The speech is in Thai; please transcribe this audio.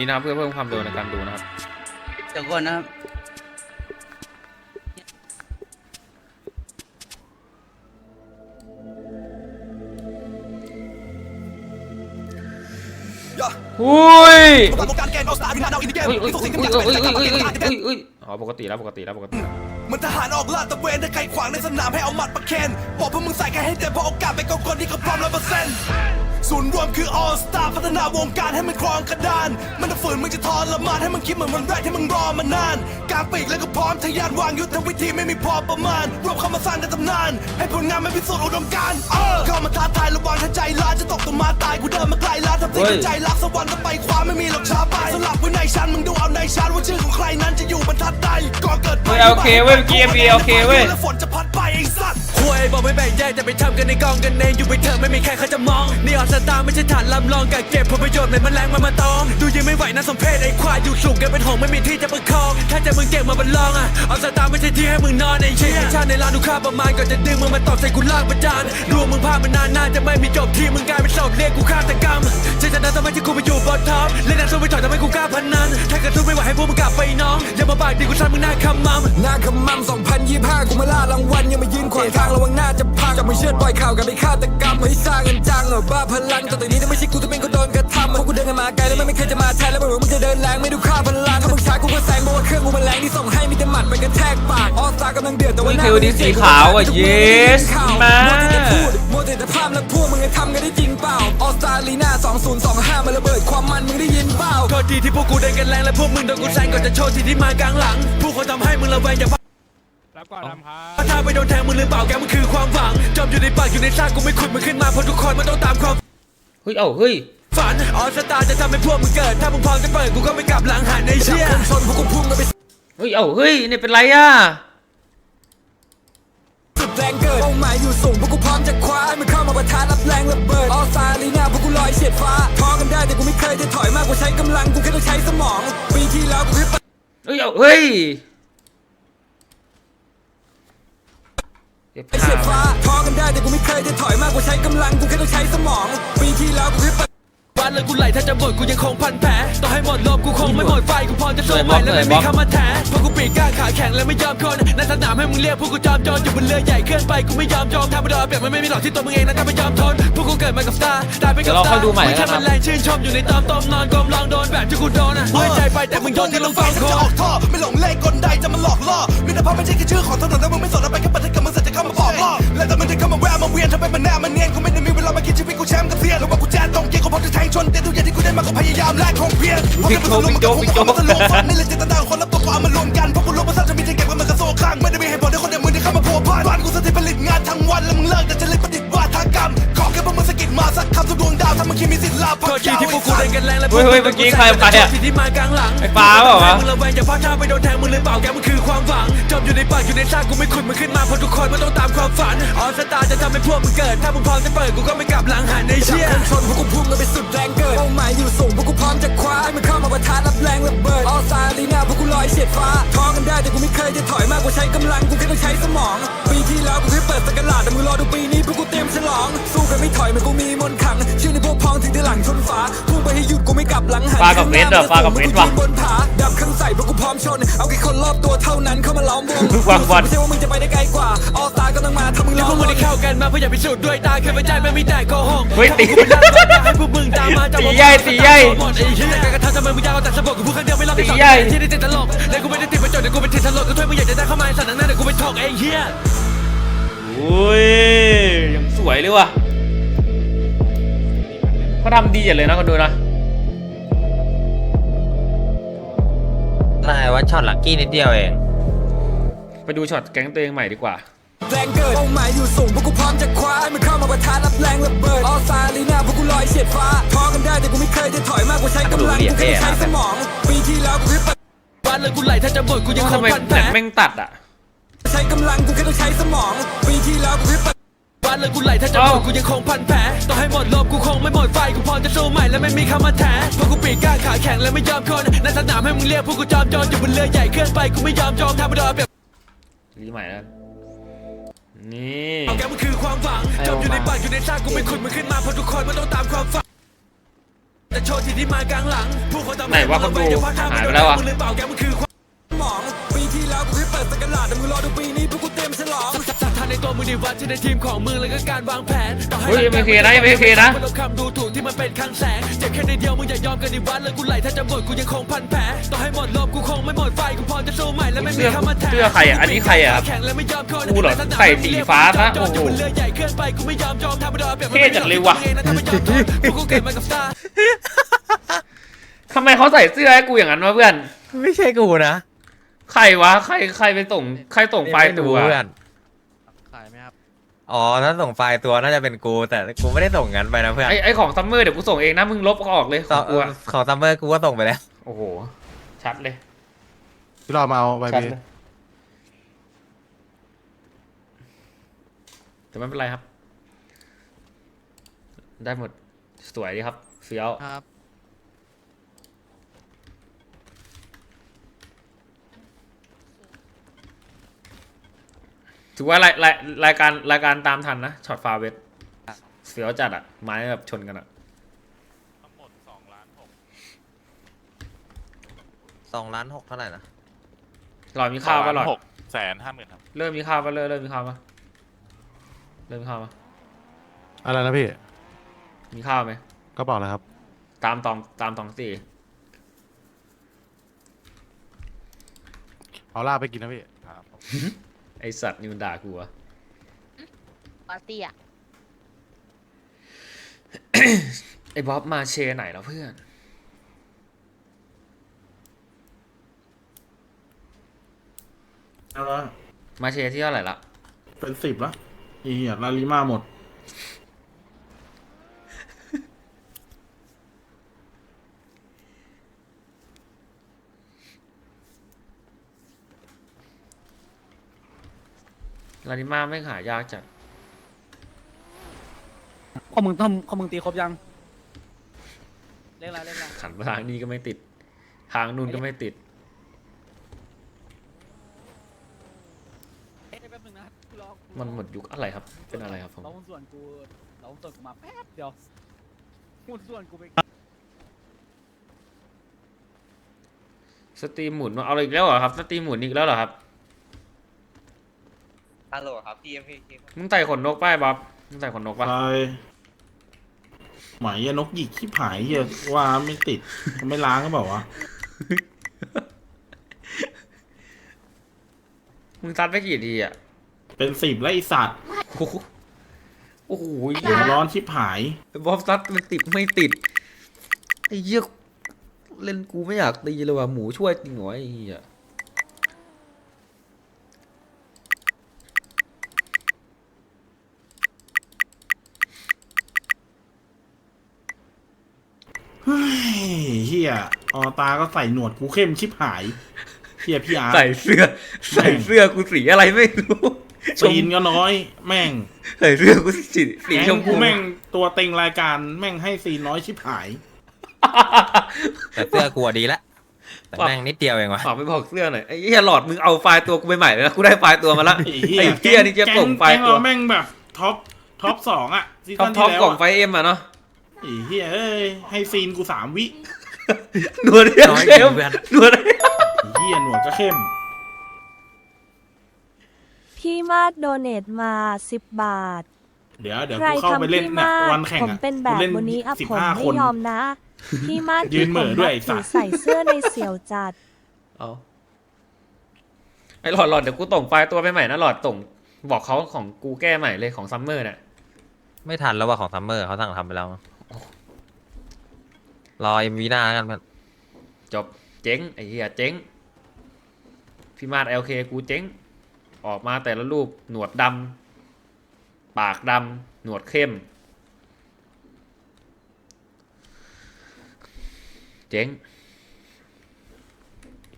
นี่นะครับเพื่อเพิ่มความเร็วในการดูนะครับ เดี๋ยวก่อนนะครับ อุ้ยประสบการณ์เกมเอาสตาร์วินาเอาอินเดียอุ้ยอุ้ยทุกอุ้สิ่ยงทุกอุ้อยย่างอุ้ยเป็นอุ้ยการอุ้ยตัดสินใจอุ้ยอุ้ยอ๋อปกติแล้วปกติแล้วปกติเหมือนทหารออกลาดตระเวนถ้าใครขวางในสนามให้เอาหมัดประเคนบอกพวกมึงใส่แค่ให้เต็มเพราะโอกาสเป็นของคนที่เขาพร้อมร้อยเปอร์เซ็นต์ศูนย์รวมคือ all star พัฒนาวงการให้มันครองกระดาน มันจะฝืนมึงจะทรมานให้มึงคิดเหมือนวันแรกที่มึงรอมานานกลางปีกแล้วก็พร้อมทะยานวางยุทธวิธีไม่มีพอประมาณ รวมเข้ามาสร้างในตำนาน ให้ผลงานมันพิสูจน์อุดมการณ์เออเข้ามาท้าทายระวังถ้าใจร้ายจะตกต้นไมาตายกูเดินมาไกลล้าทำสิ่งที่ใจรักสวรรค์ก็ไปคว้าไม่มีหรอกช้าไปสลับไว้ในชั้นมึงดูเอาในชั้นว่าชื่อของใครนั้นจะอยู่บรรทัดใดก่อนเกิดภัเฮ้ยยโอเคเว้ยเมื่อกี้ NBA โอเคเว้ยแล้วฝนจะพัดไปไอ้สัตว์คุยบอกไม่แบ่งแยกแต่ไปทำกันในกองกันเองอยู่ไปเถอะไม่มีใครเขาจะมอง นี่ออสตาร์ไม่ใช่ฐานลำลองกัเก็บผลประโยชน์เหมือนแมลงมันมาตอมดูยังไม่ไหวนะสมเพศไอ้ควายอยู่สูงกันเป็นหงส์ไม่มีที่จะประคอง ถ้าจะมึงเก่งมาบรรลองอะออสตาร์ไม่ใช่ที่ให้มึงนอนไอ้เชี่ยชาติในร้านดูค่าประมาณก่อนจะดึงมึงมาตอบใส่กูลากประจานดูมึงพามันนานน่าจะไม่มีจบที่มึงกลายเป็นศพเรียกกูฆาตกรรมใช่ชนะทำไมที่กูไปอยู่บนท็อปเล่นน้ำส้มไปถอยทำไมกูกล้าพันนั้นถ้ากระทุ้ไม่ไหวให้พวกมึงกลับไปน้องอย่ามาปากดีกูซัดมึงหน้าคำมั่มหน้าขมำ2025กูมาล่ารางวัลยังมายืนขวางทางระวังหน้าจะพังจับมือเชือดปล่อยข่าวกับไปฆาตกรรมให้สร้างกันจังเออบ้าพลังแต่ตอนนี้ถ้าไม่ใช่กูจะเป็นคนโดนกระทำเพราะกูเดินกันมาไกลแล้วมันไม่เคยจะมาแทนแล้วบอกว่ามึงจะเดินแรงไม่ดูค่าพลังถ้ามึงช้ากูก็แซงเพราะว่าเครื่องกูมันแรงที่ส่งให้มีแต่หมัดไปกระแทกปากออสตากำลังเดือดแต่ว่าหน้าเฮ้ย KOD สีขาวอะ yes มาโมเดลพูดโม เดลแต่ภาพแล้วพวกมึงจะทำกันได้จริงเปล่าออสตาลีน่า2025มาระเบิดความมันมึงได้ยินเปล่าโทษทีที่พวกกูเดินกันแรงและพวกมึงโดนกูแซงก่อนจะโชว์ทีที่มากลางหลังผู้คนทำให้มึงระแวงอย่าพลาดรับก่อนดำครับถ้าไปโดนแทงมึงหรือเปล่าแกมันคือความหวังจมอยู่ในปากอยู่ในซากกูไม่ขุดมันขึ้นมาเพราะทุกคนมันต้องตามความเฮ้ยเอ้าเฮ้ยฝันออสตาร์จะทำให้พวกมึงเกิด ถ้ามึงพร้อมจะเปิดกูก็ไม่กลับหลังหันในจับเชี่ยคนชนพวกกูพุ่งกันไปเฮ้ยเอ้าเฮ้ยเนี่ยเป็นไรอะ สุดแรงเกิดเป้าหมายอยู่สูงพวกกูพร้อมจะคว้าให้มันเข้ามาประทะรับแรงระเบิดออสตาลีน่าพวกกูลอยเฉียดฟ้าท้อกันได้แต่กูไม่เคยจะถอยมากกว่าใช้กำลังกูแค่ต้องใช้สมองปีที่แล้วกูแค่เฮ้ยเอ้าเฮ้ยเก็บไอเฉียดภาฟ้าพท้อกันได้แต่กูไม่เคยจะถอยมากกว่าใช้กำลังกูแค่ต้องใช้สมองปีที่แล้วกูแค่ เลยกูไหลถ้าจะหมดกูยังคงพันแผลต่อให้หมดลมกูคงไม่หมดไฟกูพร้อมจะสู้ใหม่และไม่มีคำมาแถเพราะกูปีกกล้าขาแข็งและไม่ยอมคนในสนามให้มึงเรียกพวกกูจอมโจรอยู่บนเรือใหญ่เคลื่อนไปกูไม่ยอมจอมทำมาดนเปรียบมันไม่มีหรอกที่ตัวมึงเองนะถ้าไม่ยอมทนพวกกูเกิดมากับสตาร์ตายไปกับสตาร์มึงแค่มันแรงชื่นชมอยู่ในตอมตอมนอนกลมลองโดนแบบที่กูโดนอะไว้ใจไปแต่มึงโยนที่ลงฟังคจะออกท่อไม่หลงเลขกลใดจะมาหลอกล่อมิตรภาพไม่ใช่แค่ชื่อของถนนแต่มึงไม่สนเอาไปแค่ประเทศกับมึงเสร็จจะ เข้ามาบอกล่อและแต่มึงจะเข้ามาแวะมาเวียนทำไมมันแน่มันเนียนกูไม่ได้มีเวลามาคิดชีวิตกูแชมป์กับเสียนหรือว่ากูแจ๊ดต้องเกียร์กูพร้อมจะแทงชนเตี้ยทุกอย่างที่กูได้มาก็พยายามแลกของเพียรเพราะแค่มันสรุปมันก็คงเอามาสรุปฝันนี่แหละเจตนาของคนรับตัวก็เอามารวมกันเพราะกูรู้ว่าสร้างจะมีที่เก็บไว้มันกระโซกข้างไม่ได้มีเหตุผลที่คนอย่างมึงที่เข้ามาพัวพันบ้านกูสถิตผลิตงานทั้งวันแล้วมึงเลิกแต่จะเล่น ทุกดวงดาวถ้ามึงคิดมีสิทธิ์ลาพัโทกษทียาวที่พวกกูไอ้เดินสัตว์กันแรงและเฮ้ยเฮ้ยเมื่อกี้ใครไปอะที่ที่มากลางหลังไอ้ฟ้าเปล่าวะมึงระแวงอย่าพลาดท่าไปโดนแทงมึงหรือเปล่าแกมันคือความหวังจมอยู่ในปากอยู่ในซากกูไม่ขุดมันขึ้นมาเพราะทุกคนมันต้องตามความฝันออสตาร์จะทำให้พวกมึงเกิด ถ้ามึงพร้อมจะเปิดกูก็ไม่กลับหลังหันในจับเชี่ยคนชนพวกกูพุ่งกันไปสุดแรงเกิดเป้าหมายอยู่สูงพวกกูพร้อมจะคว้าให้มันเข้ามาประทะรับแรงระเบิดออสตาลีน่าพวกกูลอยเฉียดฟ้าท้อกันได้แต่กูไม่เคยจะถอย วกพ้องถึงจะหลังชนฟ้าพุ่งไปให้หยุดกูไม่กลับหลังหันปลากับเวทเหรอปลากับเวทว่ะบนผาดับเครื่องใส่พวกกูพร้อมชน เอาแค่คนรอบตัวเท่านั้นเข้ามาล้อมวงวางบอลไม่ใช่ว่ามึงจะไปได้ไกลกว่า ออสตากำลังมาถ้ามึงที่ล้อพวมกมึงได้เข้ากันมาเพื่ออยากพิสูจน์ด้วยตาเคยเป็นใจไม่มีแต่โกหกเฮ้ยตีกูเป็นล่าสุดให้พวกมึงตามมาจับตีใหญ่ตีใหญ่หมดไอ้เหี้ยการกระทำทำไมมึงยาวแต่สะบักกูพูดครั้งเดียวไม่รอบที่สองตีใหญ่ที่ได้ติดตลกและกูไม่ได้ติดประโยชน์แต่กูเป็นติดตลกก็ถ้วยมึงอยากจะได้เข้ามาสั่นหน้าเดี๋ยวกูไปถกไอ้เหี้ยอุ้ยยังสวยเลยว่ะ เขาทำดีจัดเลยนะคนดูนะนายว่าช็อตลักกี้นิดเดียวเอง ไปดูช็อตแก๊งตัวเองใหม่ดีกว่าแรงเกิดเป้าหมายอยู่สูงพวกกูพร้อมจะคว้าให้มันเข้ามาประทะรับแรงระเบิดออสตาลีน่าพวกกูลอยเฉียดฟ้าท้อกันได้แต่กูไม่เคยจะถอยมากกว่าใช้กำลังกูแค่ต้องใช้สมองปีที่แล้วกูแค่เปิดวันเลยกูไหลถ้าจะหมดกูยังคทำงไมพันหแผลนังแม่งตัดอะใช้กำลังกูแค่ต้องใช้สมองปีที่แล้วกูแค่เปิด วันเลยกูไหลถ้าจะหมดกูยังคงพันแผลต่อให้หมดลมกูคงไม่หมดไฟกูพร้อมจะสู้ใหม่และไม่มีคำมาแถเพราะกูปีกกล้าขาแข็งและไม่ยอมคนในสนามให้มึงเรียกพวกกูจอมโจรอยู่บนเรือใหญ่เคลื่อนไปกูไม่ยอมจอมทำมาโดนเปรียบรีใหม่แล้วนี่เอาแกมันคือความหวังจมอยู่ในปากอยู่ในซากกูไม่ขุดมันขึ้นมาเพราะทุกคนมันต้องตามความฝันแต่โชว์ที่ที่มากลางหลังผู้คนทำไหนวะคนดูหายไปแล้วอะ ดแต่มึงรอดูปีนี้พวกกูเต็มฉลองศรัทธาในตัวมึงดีวัดที่ในทีมของมึงแล้วก็การวางแผนต่อให้เฮ้ยยังไม่เคลียร์นะยังไม่เคลียร์นะมันลบคำดูถูกที่มันเป็นครั้งแสงเจ็บแค่ในเดียวมึงอย่ายอมกันดีวัดแล้วกูไหลถ้าจะหมดกูยังคงพันแผลต่อให้หมดลมกูคงไม่หมดไฟกูพร้อมจะสู้ใหม่และไม่มีคำมาแทนเสื้อใครอะอันนี้ใครอะครับแข่งและไม่ยอมคนกูเหรอใส่สีฟ้าซะโอ้โหมันเลื่อยใหญ่เกินไปกูไม่ยอมยอมทำมันดอเปรียบเท่จังเลยวะถ้าไม่ยอมทนพวกกูเกิดมากับสตาร์ทำไมเขาใส่เสื้อให้กูอย่างนั้นวะเพื่อน ไม่ใช่กูนะ ใครวะใครใครไปส่งใครส่งไฟล์ตัวไม่รู้เพื่อนขายไหมครับอ๋อถ้าส่งไฟล์ตัวน่าจะเป็นกู แต่กูไม่ได้ส่งงั้นไปนะเพื่อนไอไอของซัมเมอร์เดี๋ยวกูส่งเองนะมึงลบออกเลยขต่อองกูอะของซัมเมอร์กูก็ส่งไปแล้ว โอ้โห ชัดเลย พี่รอมาเอาไปชัดพี่เลยแต่ไม่เป็นไรครับ ได้หมด สวยดีครับเฟี้ยว ครับ ถือว่ารายรายรายการรายการตามทันนะช็อตฟาเวสเฟี้ยวจัดอะไม้แบบชนกันอะสองล้านหกเท่าไหร่นะหลอดมีข้าวปะหลอดหกแสนห้าหมื่นครับเริ่มมีข้าวปะเริ่มเริ่มมีข้าวปะเริ่มมีข้าวปะอะไรนะพี่มีข้าวไหมก็บอกเลยครับ ตามตองตามตองสี่เอาลาบไปกินนะพี่ครับ ไอสัตว์นิวด่ากูอะปาร์ตี้อะไอบ๊อบมาเชไหนแล้วเพื่อน เอาละมาเชที่เท่าไหร่ละเป็นสิบละอีเหี้ยลาลิมาหมด ลานิมาไม่หายากจัดข้อมึงทำข้อมึงตีครบยังเรียกอะไรเรียกอะไรขันทางนี้ก็ไม่ติด ทางนู่นก็ไม่ติด เอ๊ะแป๊บนึงนะกูรอกูรอมันหมดยุคอะไรครับ เป็นอะไรครับผมเราหุ้นส่วนกูเราหุ้นส่วนกูมาแป๊บเดียวหุ้นส่วนกูไปสตรีมหมุนเอาอีกแล้วเหรอครับ สตรีมหมุนอีกแล้วเหรอครับ ฮัลโหลครับพี่พี่พี่มึงใส่ขนนกป้ายบ๊อบมึงใส่ขนนกปะไปหมายเหี้ยนกหยิกขี้ผายเหี้ยว่าไม่ติด ไม่ล้างก็บอกว่าวะมึงซัดไปกี่ทีอะเป็นสิบแล้วไอสัตว์โอ้โหโอ้โหหัวร้อนชิบหาย บ๊อบซัดมันติดไม่ติดไอ้เหี้ยเล่นกูไม่อยากตีเลยว่ะหมูช่วยจริงเหรอไอ้เหี้ย เฮ้ยเฮียออตาก็ใส่หนวดกูเข้มชิบหายเฮียพี่อาร์ตใส่เสื้อ ใส่เสื้อกูสีอะไรไม่รู้ชมตีนก็น้อย แม่ง ใส่เสื้อกูสีสีแก๊งชมกูพูแม่งตัวเต็งรายการแม่งให้ซีนน้อยชิบหาย แต่เสื้อกูอะดีละแต่แม่งนิดเดียวเองวะฝากไปบอกเสื้อหน่อยไอ้เหี้ยหลอดมึงเอาไฟล์ตัวกูไปใหม่เลยนะกูได้ไฟล์ตัวมาละไอ้เหี้ยไอ้เหี้ยนี่จะส่งไฟล์แก๊งตัวเราแม่งแบบท็อปท็อปสองอะซีท็อซั่ปนท็อที่ปแล้วกล่องไฟอะเอ็มอะเนาะ ไอ้เฮียเอ้ยให้ซีนกูสามวิหนวดเรียกน้อยเข้จริมงเพื่อนหนวดเรียกไอ้เฮียหนวดก็เข้ม พี่มาดโดเนตมาสิบบาท เดี๋ยวเดี๋ยวใครกูเข้าไปทำเล่นพี่เนี่ยมาดวันแข่งผมอะเป็นแบบกูเล่นวันนี้อะสิบผมห้าไม่คนยอมนะ พี่มาดยืนเหม่อด้วยไอ้ที่สัผมตว์นับถือใส่เสื้อในเสี่ยวจัด เอาไอ้หลอดหลอดเดี๋ยวกูส่งไฟล์ตัวไปใหม่นะหลอดส่งบอกเขาของกูแก้ใหม่เลยของซัมเมอร์เนี่ยไม่ทันแล้วว่าของซัมเมอร์เขาสั่งทำไปแล้ว รอเอ็มวีหน้าแล้วกันเพื่อนจบเจ๊งไอ้เหี้ยเจ๊งพี่มาดเอลเคกูเจ๊งออกมาแต่ละรูปหนวดดำปากดำหนวดเข้ม เจ๊ง